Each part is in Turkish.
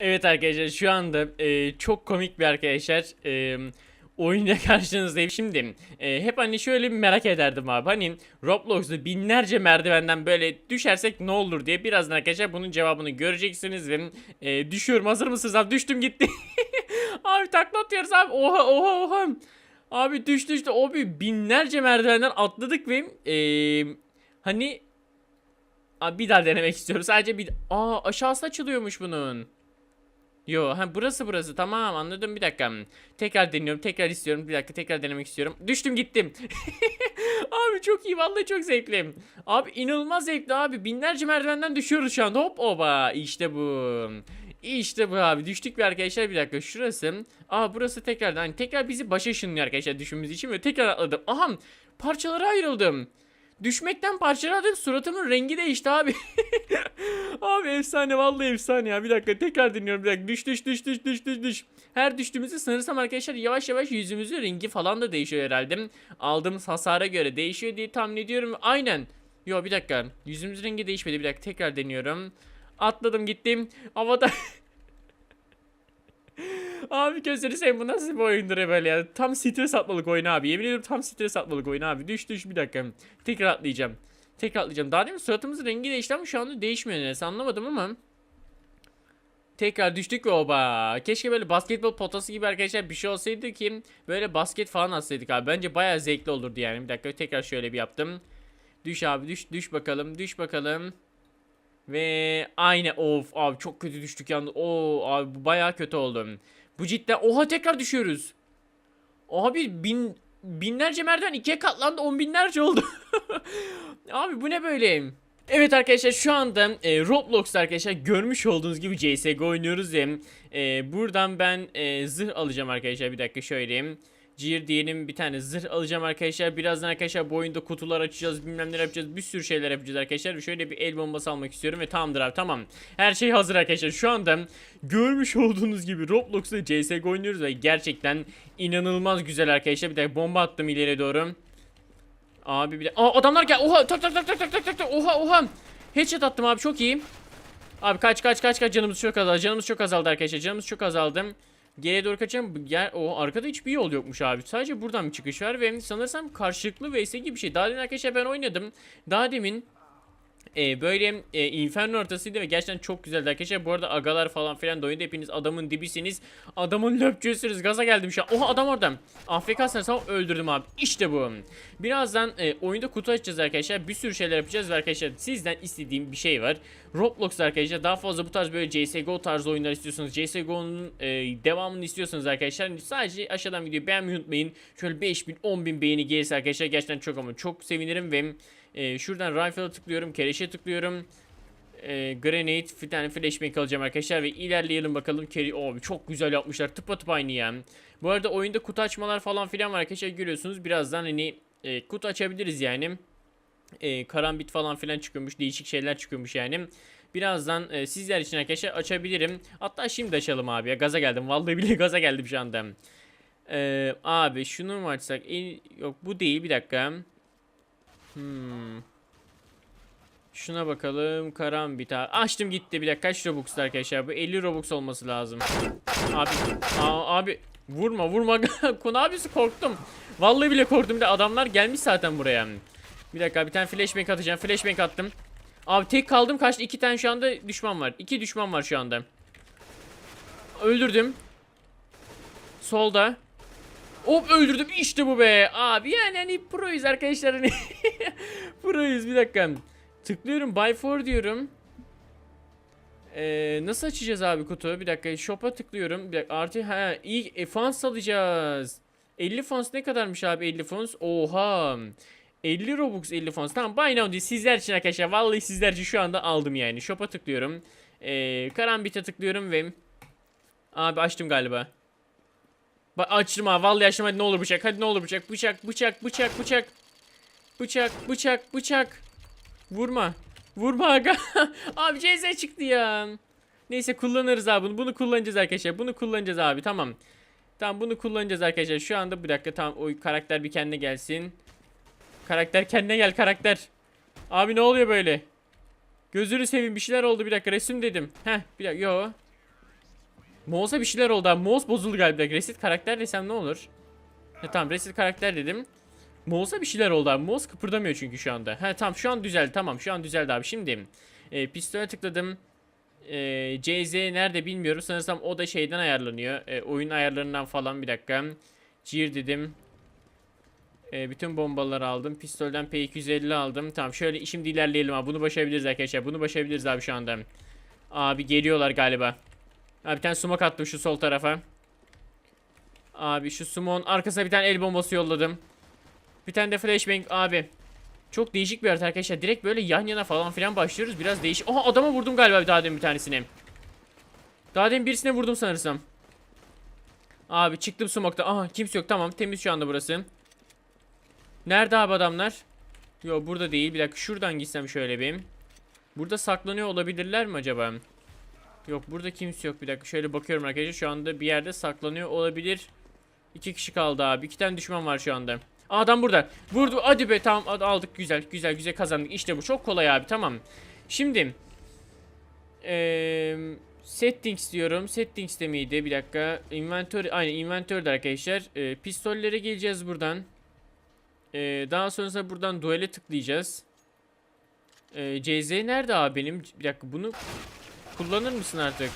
Evet arkadaşlar şu anda e, çok komik bir arkadaşlar e, oyuna karşınızdayım. Şimdi e, hep hani şöyle bir merak ederdim abi. Hani Roblox'ta binlerce merdivenden böyle düşersek ne olur diye birazdan arkadaşlar bunun cevabını göreceksiniz ve e, düşüyorum. Hazır mısınız abi? Düştüm gitti. abi takla atıyoruz abi. Oha oha oha. Abi düş düştü. Abi binlerce merdivenden atladık ve e, hani Abi bir daha denemek istiyorum. Sadece bir... Aa aşağısı açılıyormuş bunun. Yo ha burası burası tamam anladım bir dakika. Tekrar deniyorum tekrar istiyorum bir dakika tekrar denemek istiyorum. Düştüm gittim. abi çok iyi vallahi çok zevkli. Abi inanılmaz zevkli abi binlerce merdivenden düşüyoruz şu anda hop oba işte bu. İşte bu abi düştük bir arkadaşlar bir dakika şurası. Aa burası tekrardan hani tekrar bizi başa ışınlıyor arkadaşlar düşmemiz için ve tekrar atladım. Aha parçalara ayrıldım. Düşmekten parçaladım suratımın rengi değişti abi. abi efsane vallahi efsane ya. Bir dakika tekrar dinliyorum bir dakika. Düş düş düş düş düş düş düş. Her düştüğümüzde sanırsam arkadaşlar yavaş yavaş yüzümüzün rengi falan da değişiyor herhalde. Aldığımız hasara göre değişiyor diye tahmin ediyorum. Aynen. Yo bir dakika. Yüzümüzün rengi değişmedi. Bir dakika tekrar deniyorum. Atladım gittim. Havada Abi gözleri seveyim bu nasıl bir oyundur böyle ya. Tam stres atmalık oyun abi. Yemin ediyorum tam stres atmalık oyun abi. Düş düş bir dakika. Tekrar atlayacağım. Tekrar atlayacağım. Daha demin suratımızın rengi değişti ama şu anda değişmiyor neredeyse anlamadım ama. Tekrar düştük ve oba. Keşke böyle basketbol potası gibi arkadaşlar bir şey olsaydı ki böyle basket falan atsaydık abi. Bence bayağı zevkli olurdu yani. Bir dakika tekrar şöyle bir yaptım. Düş abi düş düş bakalım düş bakalım. Ve aynı of abi çok kötü düştük yalnız. Oo abi bu bayağı kötü oldu. Bu cidden oha tekrar düşüyoruz. Abi bin binlerce merdiven ikiye katlandı on binlerce oldu. abi bu ne böyle? Evet arkadaşlar şu anda e, Roblox'ta arkadaşlar görmüş olduğunuz gibi CSGO oynuyoruz ya. E, buradan ben e, zırh alacağım arkadaşlar bir dakika şöyle. Cir diyelim bir tane zırh alacağım arkadaşlar. Birazdan arkadaşlar bu oyunda kutular açacağız bilmem ne yapacağız. Bir sürü şeyler yapacağız arkadaşlar. Şöyle bir el bombası almak istiyorum ve tamamdır abi tamam. Her şey hazır arkadaşlar. Şu anda görmüş olduğunuz gibi Roblox'ta CSGO oynuyoruz ve gerçekten inanılmaz güzel arkadaşlar. Bir dakika bomba attım ileriye doğru. Abi bir de Aa, adamlar gel. Oha tak tak tak tak tak tak tak. Oha oha. Headshot attım abi çok iyi. Abi kaç kaç kaç kaç canımız çok azaldı. Canımız çok azaldı arkadaşlar. Canımız çok azaldı. Geriye doğru kaçacağım. Gel, o arkada hiçbir yol yokmuş abi. Sadece buradan bir çıkış var ve sanırsam karşılıklı vs gibi bir şey. Daha demin arkadaşlar ben oynadım. Daha demin e, böyle e, inferno ortasıydı ve gerçekten çok güzeldi arkadaşlar. Bu arada agalar falan filan da oyunda hepiniz adamın dibisiniz. Adamın löpçüsünüz. Gaza geldim şu an. Oha adam orada. AFK sanırsam öldürdüm abi. İşte bu. Birazdan e, oyunda kutu açacağız arkadaşlar. Bir sürü şeyler yapacağız ve arkadaşlar sizden istediğim bir şey var. Roblox'ta arkadaşlar daha fazla bu tarz böyle CSGO tarzı oyunlar istiyorsanız CSGO'nun e, devamını istiyorsanız arkadaşlar sadece aşağıdan videoyu beğenmeyi unutmayın. Şöyle 5000 10000 beğeni gelirse arkadaşlar gerçekten çok ama çok sevinirim ve e, şuradan rifle'a tıklıyorum, keleşe tıklıyorum. E, grenade, bir tane flashbang alacağım arkadaşlar ve ilerleyelim bakalım. Keri, oh, çok güzel yapmışlar. Tıpatıp aynı ya. Bu arada oyunda kutu açmalar falan filan var arkadaşlar görüyorsunuz. Birazdan hani e, kutu açabiliriz yani. E, karambit falan filan çıkıyormuş. Değişik şeyler çıkıyormuş yani. Birazdan e, sizler için arkadaşlar açabilirim. Hatta şimdi açalım abi ya. Gaza geldim. Vallahi bile gaza geldim şu anda. E, abi şunu mu açsak? E, yok bu değil bir dakika. Hmm. Şuna bakalım. Karambit abi. Açtım gitti bir dakika. Kaç Robux arkadaşlar? Bu 50 Robux olması lazım. Abi. Abi. Vurma vurma. Konu abisi korktum. Vallahi bile korktum. Bir de adamlar gelmiş zaten buraya. Bir dakika bir tane flashbang atacağım. Flashbang attım. Abi tek kaldım kaçtı. iki tane şu anda düşman var. İki düşman var şu anda. Öldürdüm. Solda. Hop öldürdüm işte bu be. Abi yani hani proyuz arkadaşlar hani. proyuz bir dakika. Tıklıyorum buy for diyorum. Ee, nasıl açacağız abi kutu? Bir dakika shop'a tıklıyorum. Bir dakika artı ha iyi e, fons alacağız. 50 fons ne kadarmış abi 50 fons? Oha. 50 Robux 50 fons. Tamam buy now diye sizler için arkadaşlar. Vallahi sizler için şu anda aldım yani. Shop'a tıklıyorum. Ee, karambit'e tıklıyorum ve Abi açtım galiba. Bak açtım abi. Vallahi açtım. Hadi ne olur bıçak. Hadi ne olur bıçak. Bıçak, bıçak, bıçak, bıçak. Bıçak, bıçak, bıçak. Vurma. Vurma aga. abi CZ çıktı ya. Neyse kullanırız abi bunu. Bunu kullanacağız arkadaşlar. Bunu kullanacağız abi. Tamam. Tamam bunu kullanacağız arkadaşlar. Şu anda bir dakika tamam o karakter bir kendine gelsin. Karakter kendine gel karakter. Abi ne oluyor böyle? Gözünü seveyim bir şeyler oldu bir dakika resim dedim. Heh bir dakika yo. Mouse'a bir şeyler oldu abi. Mouse bozuldu galiba. Reset karakter desem ne olur? Ha, tamam reset karakter dedim. Mouse'a bir şeyler oldu abi. Mouse kıpırdamıyor çünkü şu anda. Ha tamam şu an düzeldi. Tamam şu an düzeldi abi. Şimdi e, pistole tıkladım. E, CZ nerede bilmiyorum. Sanırsam o da şeyden ayarlanıyor. E, oyun ayarlarından falan bir dakika. Cir dedim. E, bütün bombaları aldım. Pistolden P250 aldım. Tamam şöyle şimdi ilerleyelim abi. Bunu başarabiliriz arkadaşlar. Bunu başarabiliriz abi şu anda. Abi geliyorlar galiba. Abi bir tane sumak attım şu sol tarafa. Abi şu sumon arkasına bir tane el bombası yolladım. Bir tane de flashbang abi. Çok değişik bir harita arkadaşlar. Direkt böyle yan yana falan filan başlıyoruz. Biraz değişik. Aha adama vurdum galiba daha demin bir tanesini. Daha demin birisine vurdum sanırsam. Abi çıktım smoke'ta. Aha kimse yok. Tamam temiz şu anda burası. Nerede abi adamlar? Yo burada değil. Bir dakika şuradan gitsem şöyle bir. Burada saklanıyor olabilirler mi acaba? Yok burada kimse yok. Bir dakika şöyle bakıyorum arkadaşlar. Şu anda bir yerde saklanıyor olabilir. İki kişi kaldı abi. İki tane düşman var şu anda. Adam burada. Vurdu. Hadi be tamam aldık. Güzel güzel güzel kazandık. İşte bu çok kolay abi tamam. Şimdi eee settings diyorum. Settings de miydi? Bir dakika. Inventory. Aynen inventory'de arkadaşlar. Eee, pistollere geleceğiz buradan. Eee, daha sonrasında buradan duele tıklayacağız. Eee CZ nerede abi benim? Bir dakika bunu kullanır mısın artık?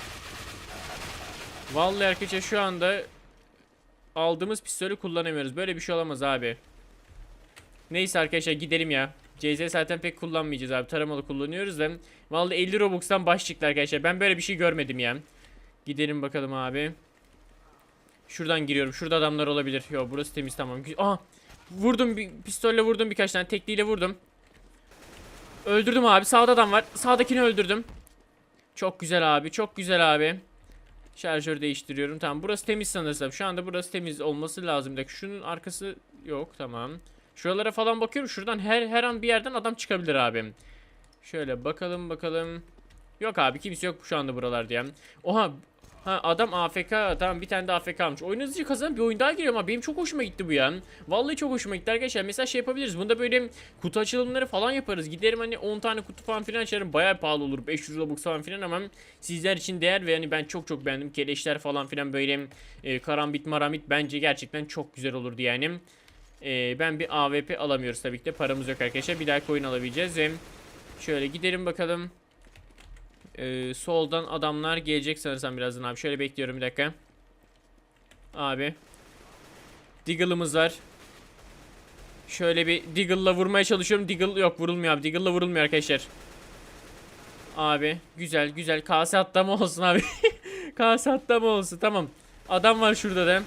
Vallahi arkadaşlar şu anda aldığımız pistolü kullanamıyoruz. Böyle bir şey olamaz abi. Neyse arkadaşlar gidelim ya. CZ zaten pek kullanmayacağız abi. Taramalı kullanıyoruz da. Vallahi 50 Robux'tan baş çıktı arkadaşlar. Ben böyle bir şey görmedim ya. Gidelim bakalım abi. Şuradan giriyorum. Şurada adamlar olabilir. Yo burası temiz tamam. Aha. Vurdum bir pistolle vurdum birkaç tane. Tekliyle vurdum. Öldürdüm abi. Sağda adam var. Sağdakini öldürdüm. Çok güzel abi. Çok güzel abi. Şarjör değiştiriyorum. Tamam burası temiz sanırsam. Şu anda burası temiz olması lazım. Bir Şunun arkası yok. Tamam. Şuralara falan bakıyorum. Şuradan her her an bir yerden adam çıkabilir abi. Şöyle bakalım bakalım. Yok abi kimse yok şu anda buralarda ya. Oha. Ha adam AFK. Tamam bir tane de AFK almış. Oyun hızlıca kazanan bir oyun daha giriyor ama benim çok hoşuma gitti bu ya. Vallahi çok hoşuma gitti arkadaşlar. Mesela şey yapabiliriz. Bunda böyle kutu açılımları falan yaparız. Giderim hani 10 tane kutu falan filan açarım. Bayağı pahalı olur. 500 Robux falan filan ama sizler için değer ve hani ben çok çok beğendim. Keleşler falan filan böyle e, karambit maramit bence gerçekten çok güzel olurdu yani. E, ben bir AWP alamıyoruz tabii ki de. Paramız yok arkadaşlar. Bir dahaki oyun alabileceğiz. E, şöyle gidelim bakalım. E, soldan adamlar gelecek sanırsam birazdan abi. Şöyle bekliyorum bir dakika. Abi. Deagle'ımız var. Şöyle bir Deagle'la vurmaya çalışıyorum. Deagle yok vurulmuyor abi. Deagle'la vurulmuyor arkadaşlar. Abi güzel güzel kase atlama olsun abi. kase atlama olsun tamam. Adam var şurada da.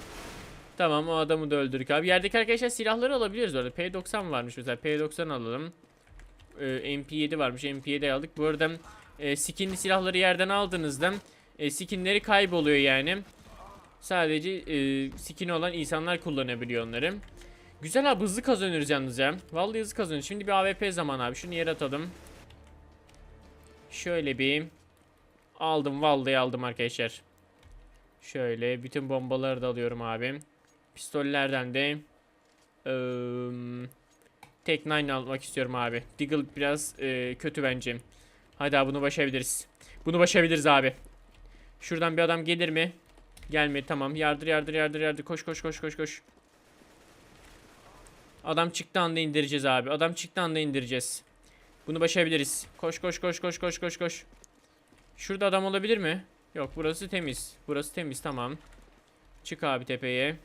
Tamam o adamı da öldürdük abi. Yerdeki arkadaşlar silahları alabiliyoruz orada. P90 varmış mesela. P90 alalım. Ee, MP7 varmış. MP7 aldık. Bu arada e, skinli silahları yerden aldığınızda e, skinleri kayboluyor yani. Sadece e, skin olan insanlar kullanabiliyor onları. Güzel abi hızlı kazanıyoruz yalnız ya. Vallahi hızlı kazanıyoruz. Şimdi bir AWP zaman abi. Şunu yere atalım. Şöyle bir aldım vallahi aldım arkadaşlar. Şöyle bütün bombaları da alıyorum abi. Pistollerden de ıı, Tek 9 almak istiyorum abi. Deagle biraz e, kötü bence. Hadi abi bunu başarabiliriz. Bunu başarabiliriz abi. Şuradan bir adam gelir mi? Gelmedi tamam. Yardır yardır yardır yardır. Koş koş koş koş koş. Adam çıktı anda indireceğiz abi. Adam çıktı anda indireceğiz. Bunu başarabiliriz. Koş koş koş koş koş koş koş. Şurada adam olabilir mi? Yok burası temiz. Burası temiz tamam. Çık abi tepeye.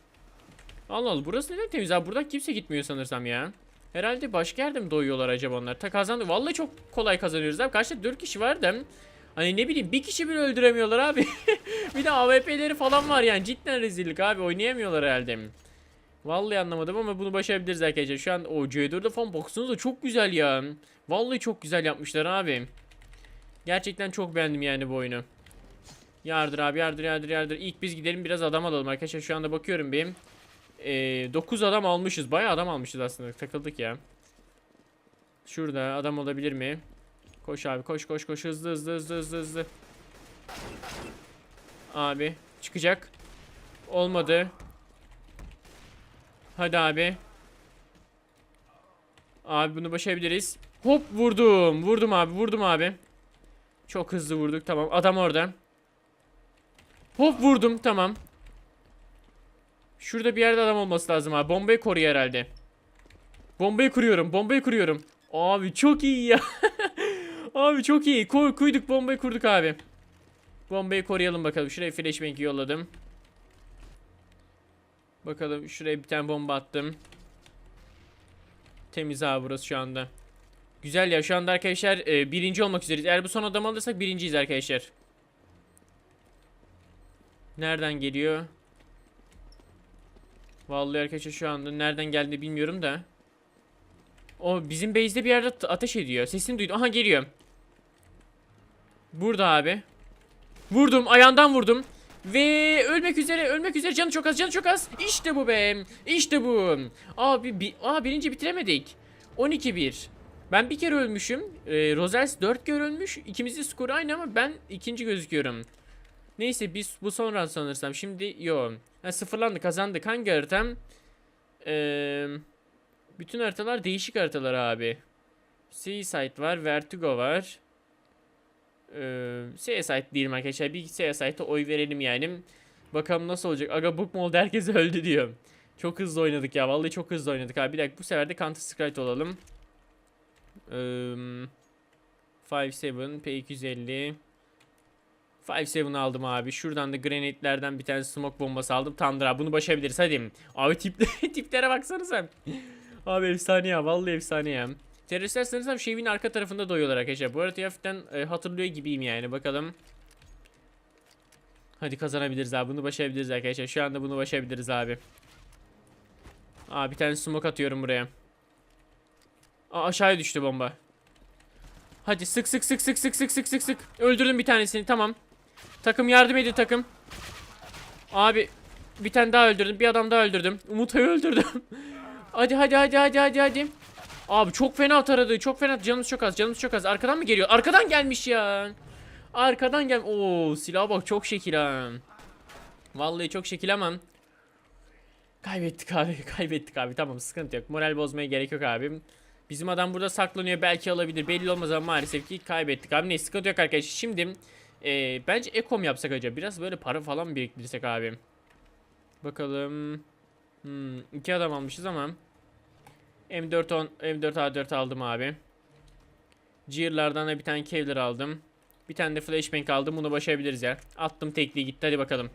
Allah Allah burası neden temiz abi? Buradan kimse gitmiyor sanırsam ya. Herhalde başka yerde mi doyuyorlar acaba onlar? Ta kazandı. Vallahi çok kolay kazanıyoruz abi. Karşıda 4 kişi var da. Hani ne bileyim bir kişi bile öldüremiyorlar abi. bir de AWP'leri falan var yani. Cidden rezillik abi. Oynayamıyorlar herhalde. Vallahi anlamadım ama bunu başarabiliriz arkadaşlar. Şu an o C4'de falan baksanıza çok güzel ya. Vallahi çok güzel yapmışlar abi. Gerçekten çok beğendim yani bu oyunu. Yardır abi yardır yardır yardır. İlk biz gidelim biraz adam alalım arkadaşlar. Şu anda bakıyorum benim. Ee, 9 adam almışız. Bayağı adam almışız aslında. Takıldık ya. Şurada adam olabilir mi? Koş abi koş koş koş hızlı hızlı hızlı hızlı hızlı. Abi çıkacak. Olmadı. Hadi abi. Abi bunu başarabiliriz. Hop vurdum. Vurdum abi vurdum abi. Çok hızlı vurduk tamam. Adam orada. Hop vurdum tamam. Şurada bir yerde adam olması lazım abi. Bombayı koruyor herhalde. Bombayı kuruyorum. Bombayı kuruyorum. Abi çok iyi ya. abi çok iyi. Koy, kuyduk bombayı kurduk abi. Bombayı koruyalım bakalım. Şuraya flashbang yolladım. Bakalım şuraya bir tane bomba attım. Temiz abi burası şu anda. Güzel ya şu anda arkadaşlar e, birinci olmak üzereyiz. Eğer bu son adam alırsak birinciyiz arkadaşlar. Nereden geliyor? Vallahi arkadaşlar şu anda nereden geldiğini bilmiyorum da. O bizim base'de bir yerde ateş ediyor. Sesini duydum. Aha geliyor. Burada abi. Vurdum. Ayağından vurdum. Ve ölmek üzere. Ölmek üzere. Canı çok az. Canı çok az. İşte bu be. İşte bu. Abi bi Aa, birinci bitiremedik. 12-1. Ben bir kere ölmüşüm. Ee, Rosales 4 kere ölmüş. İkimizin skoru aynı ama ben ikinci gözüküyorum. Neyse biz bu son round sanırsam. Şimdi yo. Ha, sıfırlandı kazandık. Hangi haritam? Eee... Bütün haritalar değişik haritalar abi. Seaside var, Vertigo var. Ee, Seaside değilim arkadaşlar. Bir Seaside'a oy verelim yani. Bakalım nasıl olacak. Aga book oldu herkes öldü diyor. Çok hızlı oynadık ya. Vallahi çok hızlı oynadık abi. Bir dakika bu sefer de Counter Strike olalım. Ee, 5-7, P250. 5-7 aldım abi. Şuradan da granitlerden bir tane smoke bombası aldım. Tamamdır abi bunu başarabiliriz hadi. Abi tip, tiplere baksanıza. Abi efsane ya vallahi efsane ya. Teröristler sanırsam Şevin arka tarafında doyuyorlar arkadaşlar. Bu arada hafiften e, hatırlıyor gibiyim yani bakalım. Hadi kazanabiliriz abi bunu başarabiliriz arkadaşlar. Şu anda bunu başarabiliriz abi. Aa bir tane smoke atıyorum buraya. Aa aşağıya düştü bomba. Hadi sık sık sık sık sık sık sık sık sık. Öldürdüm bir tanesini tamam. Takım yardım edin takım. Abi bir tane daha öldürdüm. Bir adam daha öldürdüm. Umut'u öldürdüm. hadi hadi hadi hadi hadi hadi. Abi çok fena taradı. Çok fena. Canımız çok az. Canımız çok az. Arkadan mı geliyor? Arkadan gelmiş ya. Arkadan gel. Oo silah bak çok şekil ha. Vallahi çok şekil ama. Kaybettik abi. Kaybettik abi. Tamam sıkıntı yok. Moral bozmaya gerek yok abi. Bizim adam burada saklanıyor. Belki alabilir. Belli olmaz ama maalesef ki kaybettik abi. Neyse sıkıntı yok arkadaşlar. Şimdi e, bence ekom yapsak acaba. Biraz böyle para falan biriktirsek abi. Bakalım. Hmm, iki adam almışız ama. M4 10 M4 A4 aldım abi. Gear'lardan da bir tane Kevlar aldım. Bir tane de flashbang aldım. Bunu başarabiliriz ya. Attım tekliği gitti. Hadi bakalım.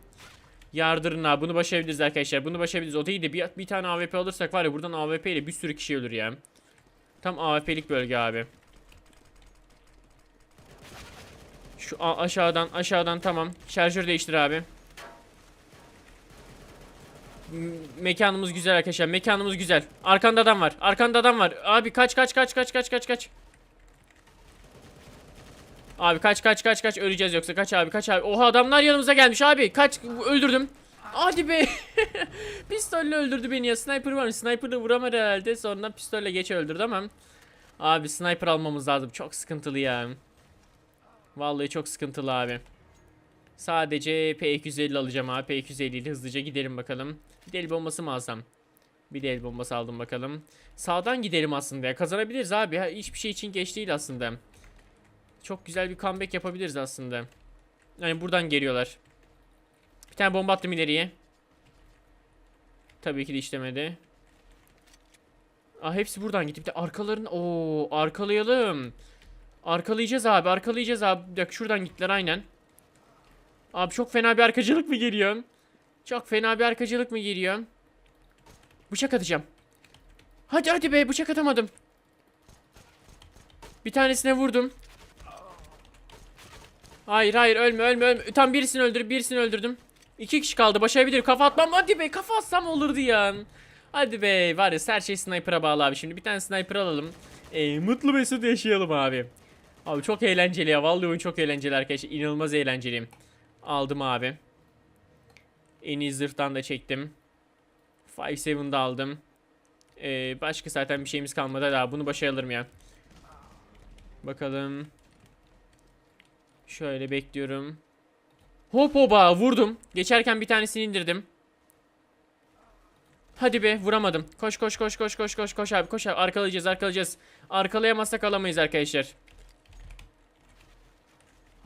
Yardırın abi. Bunu başarabiliriz arkadaşlar. Bunu başarabiliriz. O değil de bir, bir tane AWP alırsak var ya buradan AWP ile bir sürü kişi ölür ya. Tam AWP'lik bölge abi. Şu aşağıdan aşağıdan tamam. Şarjör değiştir abi. M- Mekanımız güzel arkadaşlar. Mekanımız güzel. Arkanda adam var. Arkanda adam var. Abi kaç kaç kaç kaç kaç kaç kaç. Abi kaç kaç kaç kaç öleceğiz yoksa kaç abi kaç abi. Oha adamlar yanımıza gelmiş abi. Kaç öldürdüm. Hadi be. Pistolle öldürdü beni ya. Sniper var. Sniper'la vuramadı herhalde. Sonra pistolle geç öldürdü ama. Abi sniper almamız lazım. Çok sıkıntılı ya. Vallahi çok sıkıntılı abi. Sadece P250 alacağım abi. P250 ile hızlıca gidelim bakalım. Bir de el bombası mı alsam? Bir de el bombası aldım bakalım. Sağdan gidelim aslında ya. Kazanabiliriz abi. Hiçbir şey için geç değil aslında. Çok güzel bir comeback yapabiliriz aslında. Yani buradan geliyorlar. Bir tane bomba attım ileriye. Tabii ki de işlemedi. Aa, hepsi buradan gitti. Bir de arkalarını... Oo, arkalayalım. Arkalayacağız abi. Arkalayacağız abi. Dakika şuradan gittiler aynen. Abi çok fena bir arkacılık mı geliyor? Çok fena bir arkacılık mı geliyor? Bıçak atacağım. Hadi hadi be bıçak atamadım. Bir tanesine vurdum. Hayır hayır ölme ölme ölme. Tam birisini öldürdüm birisini öldürdüm. İki kişi kaldı başarabilirim. Kafa atmam hadi be kafa atsam olurdu ya. Hadi be var ya her şey sniper'a bağlı abi. Şimdi bir tane sniper alalım. Ee, mutlu mesut yaşayalım abi. Abi çok eğlenceli ya. Vallahi oyun çok eğlenceli arkadaşlar. İnanılmaz eğlenceli. Aldım abi. En iyi zırhtan da çektim. 5-7'da aldım. Ee, başka zaten bir şeyimiz kalmadı. Daha bunu başaralım ya. Bakalım. Şöyle bekliyorum. Hop hoba vurdum. Geçerken bir tanesini indirdim. Hadi be vuramadım. Koş koş koş koş koş koş koş abi koş abi arkalayacağız arkalayacağız. Arkalayamazsak alamayız arkadaşlar.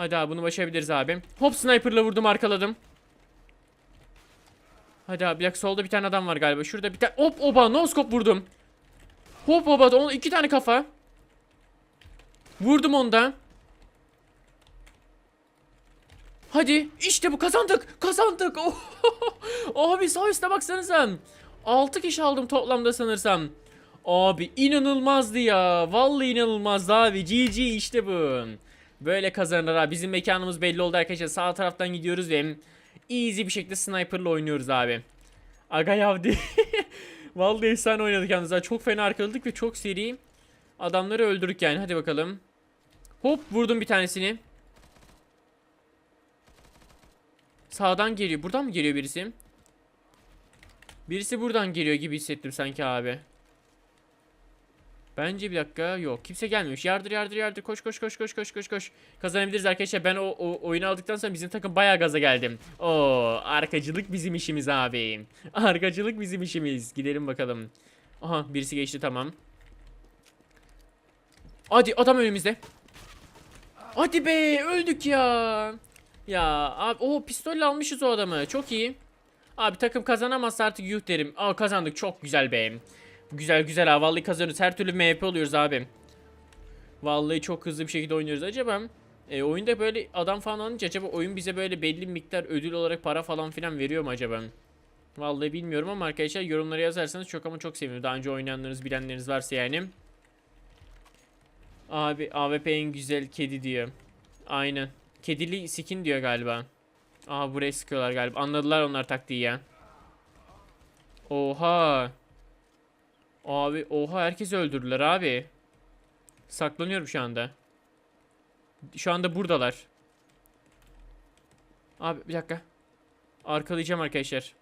Hadi abi bunu başarabiliriz abi. Hop sniperla vurdum arkaladım. Hadi abi bak solda bir tane adam var galiba. Şurada bir tane hop oba no scope vurdum. Hop oba on iki tane kafa. Vurdum onda. Hadi işte bu kazandık. Kazandık. Oh, Abi sağ üstte baksanıza. 6 kişi aldım toplamda sanırsam. Abi inanılmazdı ya. Vallahi inanılmazdı abi. GG işte bu. Böyle kazanır abi. Bizim mekanımız belli oldu arkadaşlar. Sağ taraftan gidiyoruz ve easy bir şekilde sniper'la oynuyoruz abi. Aga yavdi. Vallahi efsane oynadık yalnız. Çok fena arkaladık ve çok seri adamları öldürdük yani. Hadi bakalım. Hop vurdum bir tanesini. Sağdan geliyor. Buradan mı geliyor birisi? Birisi buradan geliyor gibi hissettim sanki abi. Bence bir dakika yok. Kimse gelmemiş. Yardır yardır yardır. Koş koş koş koş koş koş koş. Kazanabiliriz arkadaşlar. Ben o, o oyunu aldıktan sonra bizim takım bayağı gaza geldim. Oo, arkacılık bizim işimiz abi. Arkacılık bizim işimiz. Gidelim bakalım. Aha birisi geçti tamam. Hadi adam önümüzde. Hadi be öldük ya. Ya abi o pistolle almışız o adamı. Çok iyi. Abi takım kazanamazsa artık yuh derim. Aa kazandık çok güzel be. Güzel güzel ha vallahi kazanıyoruz. Her türlü MP oluyoruz abi. Vallahi çok hızlı bir şekilde oynuyoruz. Acaba e, oyunda böyle adam falan alınca acaba oyun bize böyle belli miktar ödül olarak para falan filan veriyor mu acaba? Vallahi bilmiyorum ama arkadaşlar yorumlara yazarsanız çok ama çok sevinirim. Daha önce oynayanlarınız bilenleriniz varsa yani. Abi AWP en güzel kedi diyor. Aynen. Kedili skin diyor galiba. Aa buraya sıkıyorlar galiba. Anladılar onlar taktiği ya. Oha. Abi oha herkesi öldürdüler abi. Saklanıyorum şu anda. Şu anda buradalar. Abi bir dakika. Arkalayacağım arkadaşlar.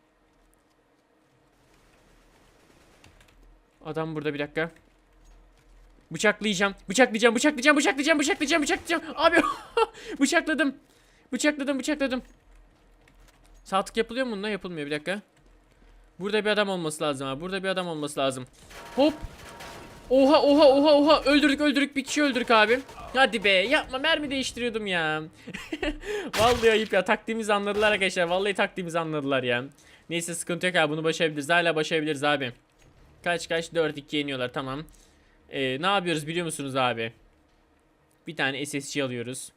Adam burada bir dakika. Bıçaklayacağım. Bıçaklayacağım, bıçaklayacağım, bıçaklayacağım, bıçaklayacağım, bıçaklayacağım. Abi bıçakladım. Bıçakladım, bıçakladım. Sağ tık yapılıyor mu bunda? Yapılmıyor bir dakika. Burada bir adam olması lazım abi. Burada bir adam olması lazım. Hop. Oha oha oha oha öldürdük öldürdük bir kişi öldürdük abi. Hadi be yapma mermi değiştiriyordum ya. Vallahi ayıp ya taktiğimizi anladılar arkadaşlar. Vallahi taktiğimizi anladılar ya. Neyse sıkıntı yok abi bunu başarabiliriz. Hala başarabiliriz abi. Kaç kaç 4-2 yeniyorlar tamam. Ee, ne yapıyoruz biliyor musunuz abi? Bir tane SSG alıyoruz.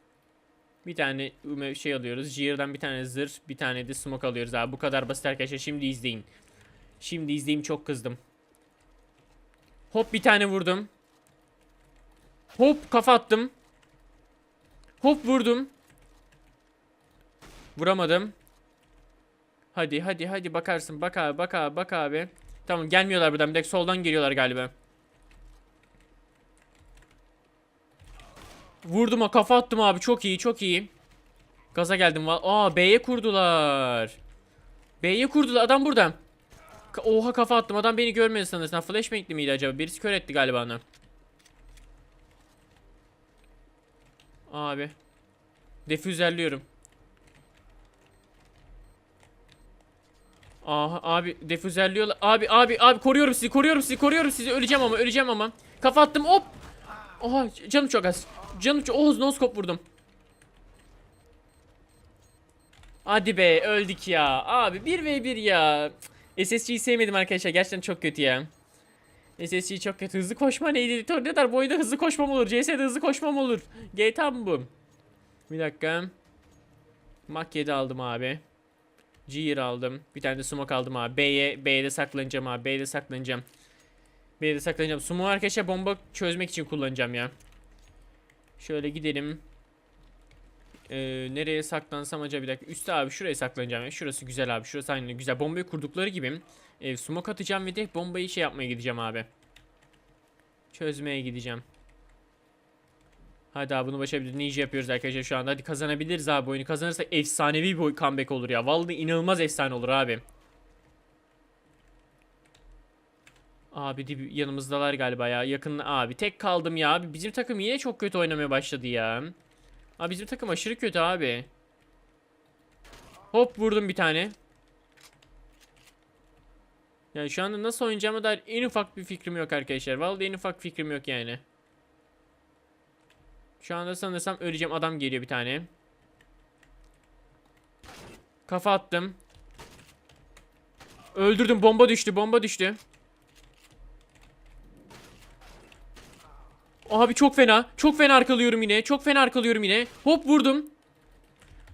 Bir tane şey alıyoruz. Jir'den bir tane zırh, bir tane de smoke alıyoruz abi. Bu kadar basit arkadaşlar. Şimdi izleyin. Şimdi izleyin çok kızdım. Hop bir tane vurdum. Hop kafa attım. Hop vurdum. Vuramadım. Hadi hadi hadi bakarsın. Bak abi bak abi bak abi. Tamam gelmiyorlar buradan. Bir dakika soldan geliyorlar galiba. Vurdum ha kafa attım abi çok iyi çok iyi. Gaza geldim. Aa B'ye kurdular. B'ye kurdular adam burada. Oha kafa attım adam beni görmedi sanırsın. Flashbang'li miydi acaba? Birisi kör etti galiba onu. Abi. Defüzerliyorum. Aha abi defüzerliyorlar. Abi abi abi koruyorum sizi koruyorum sizi koruyorum sizi. Öleceğim ama öleceğim ama. Kafa attım hop. Oha canım çok az. Canım çok Oğuz noskop vurdum. Hadi be öldük ya. Abi 1v1 ya. SSG'yi sevmedim arkadaşlar. Gerçekten çok kötü ya. SSG çok kötü. Hızlı koşma neydi? Ne kadar bu hızlı koşmam olur. CS'de hızlı koşmam olur. GTA mı bu? Bir dakika. Mak 7 aldım abi. Gear aldım. Bir tane de smoke aldım abi. B'ye B'de saklanacağım abi. B'de saklanacağım. B'de saklanacağım. Smoke arkadaşlar bomba çözmek için kullanacağım ya. Şöyle gidelim. Ee, nereye saklansam acaba bir dakika. Üste abi şuraya saklanacağım. ya. Şurası güzel abi. Şurası aynı güzel. Bombayı kurdukları gibi. E, smoke atacağım ve de bombayı şey yapmaya gideceğim abi. Çözmeye gideceğim. Hadi abi bunu başarabiliriz. Ninja yapıyoruz arkadaşlar şu anda. Hadi kazanabiliriz abi oyunu. Kazanırsak efsanevi bir comeback olur ya. Vallahi inanılmaz efsane olur abi. Abi dib- yanımızdalar galiba ya. Yakın abi tek kaldım ya. Abi bizim takım yine çok kötü oynamaya başladı ya. Abi bizim takım aşırı kötü abi. Hop vurdum bir tane. Yani şu anda nasıl oynayacağıma dair en ufak bir fikrim yok arkadaşlar. Vallahi en ufak fikrim yok yani. Şu anda sanırsam öleceğim. Adam geliyor bir tane. Kafa attım. Öldürdüm. Bomba düştü. Bomba düştü. Abi çok fena. Çok fena arkalıyorum yine. Çok fena arkalıyorum yine. Hop vurdum.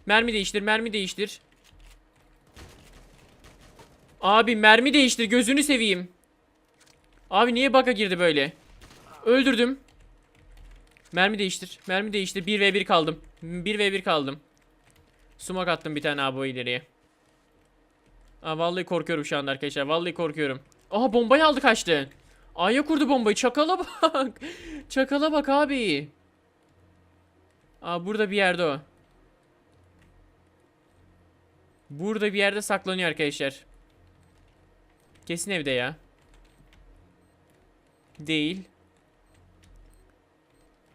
Mermi değiştir. Mermi değiştir. Abi mermi değiştir. Gözünü seveyim. Abi niye baka girdi böyle? Öldürdüm. Mermi değiştir. Mermi değiştir. 1v1 kaldım. 1v1 kaldım. Sumak attım bir tane abi ileriye. Aa, vallahi korkuyorum şu anda arkadaşlar. Vallahi korkuyorum. Aha bombayı aldı kaçtı. Aya kurdu bombayı. Çakala bak. Çakala bak abi. Aa burada bir yerde o. Burada bir yerde saklanıyor arkadaşlar. Kesin evde ya. Değil.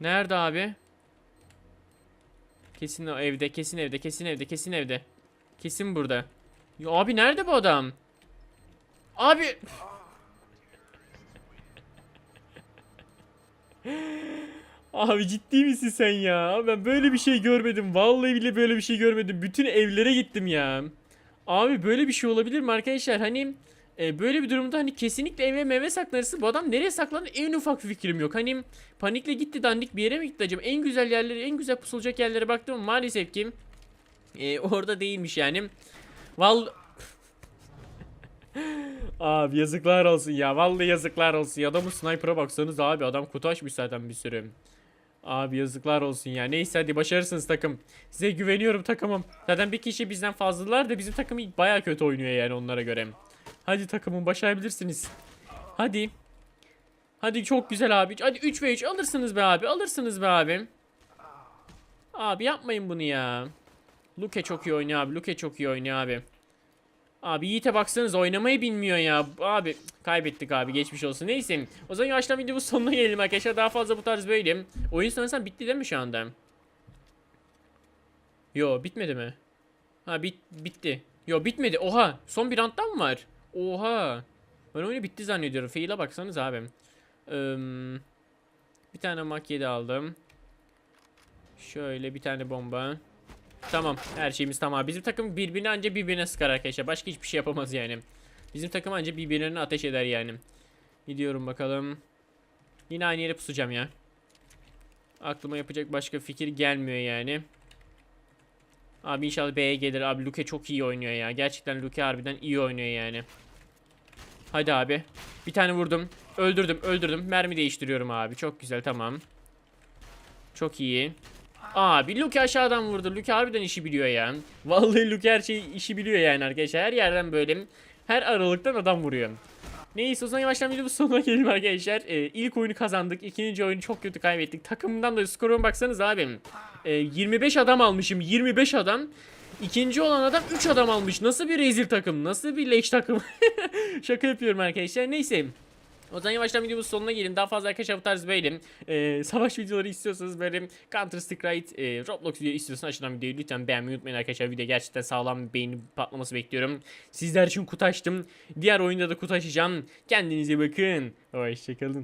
Nerede abi? Kesin o evde, kesin evde, kesin evde, kesin evde. Kesin burada. Ya abi nerede bu adam? Abi Abi ciddi misin sen ya? Ben böyle bir şey görmedim. Vallahi bile böyle bir şey görmedim. Bütün evlere gittim ya. Abi böyle bir şey olabilir mi arkadaşlar? Hani e, böyle bir durumda hani kesinlikle eve meyve saklanırsın. Bu adam nereye saklanır en ufak fikrim yok. Hani panikle gitti dandik bir yere mi gitti acaba? En güzel yerleri, en güzel pusulacak yerlere baktım maalesef ki e, orada değilmiş yani. Val Abi yazıklar olsun ya. Vallahi yazıklar olsun. ya. Adamın sniper'a baksanız abi adam kutu açmış zaten bir sürü. Abi yazıklar olsun ya. Neyse hadi başarırsınız takım. Size güveniyorum takımım. Zaten bir kişi bizden fazlalar da bizim takım baya kötü oynuyor yani onlara göre. Hadi takımım başarabilirsiniz. Hadi. Hadi çok güzel abi. Hadi 3 ve 3 alırsınız be abi. Alırsınız be abi. Abi yapmayın bunu ya. Luke çok iyi oynuyor abi. Luke çok iyi oynuyor abi. Abi Yiğit'e baksanız oynamayı bilmiyor ya. Abi kaybettik abi geçmiş olsun. Neyse. O zaman yavaştan videomuz sonuna gelelim arkadaşlar. Daha fazla bu tarz böyle. Oyun sanırsam bitti değil mi şu anda? Yo bitmedi mi? Ha bit bitti. Yo bitmedi. Oha. Son bir round'dan mı var? Oha. Ben oyunu bitti zannediyorum. Fail'e baksanız abi. Ee, bir tane mak 7 aldım. Şöyle bir tane bomba. Tamam her şeyimiz tamam. Bizim takım birbirine anca birbirine sıkar arkadaşlar. Başka hiçbir şey yapamaz yani. Bizim takım anca birbirlerine ateş eder yani. Gidiyorum bakalım. Yine aynı yere pusacağım ya. Aklıma yapacak başka fikir gelmiyor yani. Abi inşallah B'ye gelir. Abi Luke çok iyi oynuyor ya. Gerçekten Luke harbiden iyi oynuyor yani. Hadi abi. Bir tane vurdum. Öldürdüm öldürdüm. Mermi değiştiriyorum abi. Çok güzel tamam. Çok iyi. Abi Luke aşağıdan vurdu. Luke harbiden işi biliyor ya. Vallahi Luke her şeyi işi biliyor yani arkadaşlar. Her yerden böyle her aralıktan adam vuruyor. Neyse o zaman yavaştan videomuz sonuna gelelim arkadaşlar. Ee, ilk oyunu kazandık. ikinci oyunu çok kötü kaybettik. Takımdan da skoruma baksanız abi. Ee, 25 adam almışım. 25 adam. İkinci olan adam 3 adam almış. Nasıl bir rezil takım? Nasıl bir leş takım? Şaka yapıyorum arkadaşlar. Neyse. O zaman yavaştan videomuzun sonuna gelin. Daha fazla arkadaşlar bu tarz böyle e, savaş videoları istiyorsanız böyle Counter Strike e, Roblox video istiyorsanız aşağıdan videoyu lütfen beğenmeyi unutmayın arkadaşlar. Video gerçekten sağlam bir beğeni patlaması bekliyorum. Sizler için kutu açtım. Diğer oyunda da kutu açacağım. Kendinize bakın. Hoşçakalın.